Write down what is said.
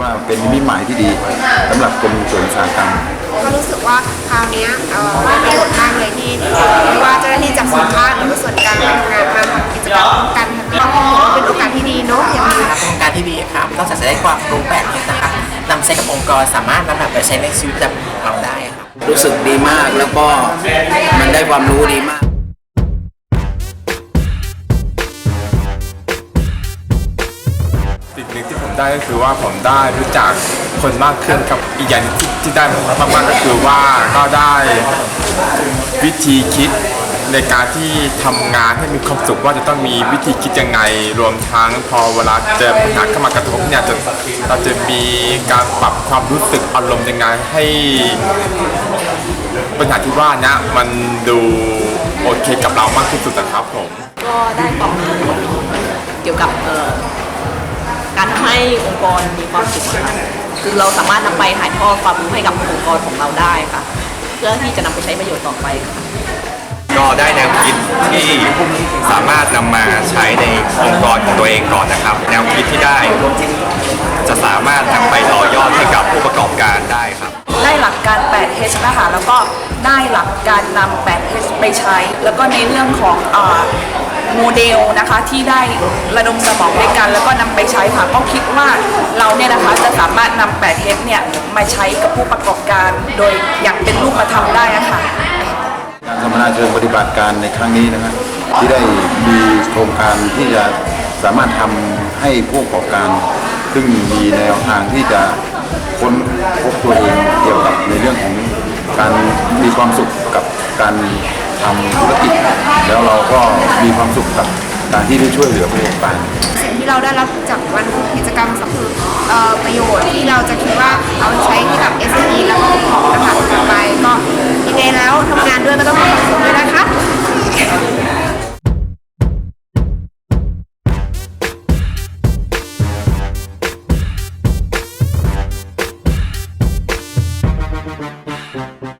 ว่าเป็นมิหมายที่ดีสำหรับกรมส่งเสาหกรรม ก็รู้สึกว่าคราวนี้เอ่อมีประโยชน์มากเลยที่ไม่ว่าเจ้าหน้าที่จากส่วนภาคหรือว่าส่วนกลางมาทำงานมาทำกิจกรรมร่วมกันก็เป็นโอกาสที่ดีเนาะอย่างนี้ครับเป็นการที่ดีครับนอกจากจะได้ความรู้แบบนี้นะครับนำใช้กับองค์กรสามารถนำแบบไปใช้ในชีวิตประจำวันของเราได้ครับ รู้สึกดีมากแล้วก็มันได้ความรู้ดีมาก ได้ก็คือว่าผมได้รู้จักคนมากขึ้นครับอีกอย่างที่ที่ได้มากๆก็คือว่าก็ได้วิธีคิดในการที่ทำงานให้มีความสุขว่าจะต้องมีวิธีคิดยังไง รวมทั้งพอเวลาเจอปัญหาเข้ามากระทบเนี่ยจะเราจะมีการปรับความรู้สึกอารมณ์ยังไงให้ปัญหาที่ว่านะมันดูโอเคกับเรามากที่สุดนะครับผม ก็ได้ความรู้เกี่ยวกับเให้องค์กรมีความสุขอะค่ะคือเราสามารถนำไปถ่ายทอดความรู้ให้กับองค์กรของเราได้ค่ะ เพื่อที่จะนำไปใช้ประโยชน์ต่อไปค่ะก็ได้แนวคิดที่สามารถนำมาใช้ในองค์กรของตัวเองก่อนนะครับ แนวคิดที่ได้จะสามารถนำไปต่อยอดให้กับผู้ประกอบการได้ครับ ได้หลักการ 8H นะคะแล้วก็ได้หลักการนำ 8H ไปใช้ แล้วก็ในเรื่องของอา โมเดลนะคะที่ได้ระดมสมองด้วยกัน แล้วก็นำไปใช้ค่ะก็คิดว่าเราเนี่ยนะคะจะสามารถนำ 8H เนี่ยมาใช้กับผู้ประกอบการโดยอย่างเป็นรูปธรรมได้นะคะการสัมมนาเชิงปฏิบัติการในครั้งนี้นะครับที่ได้มีโครงการที่จะสามารถทำให้ผู้ประกอบการซึ่งมีแนวทางที่จะค้นพบตัวเองเกี่ยวกับในเรื่อง มีความสุขกับการทำธุรกิจ แล้วเราก็มีความสุขกับการที่ได้ช่วยเหลือผู้ประกอบการ สิ่งที่เราได้รับจากวันกิจกรรมสำ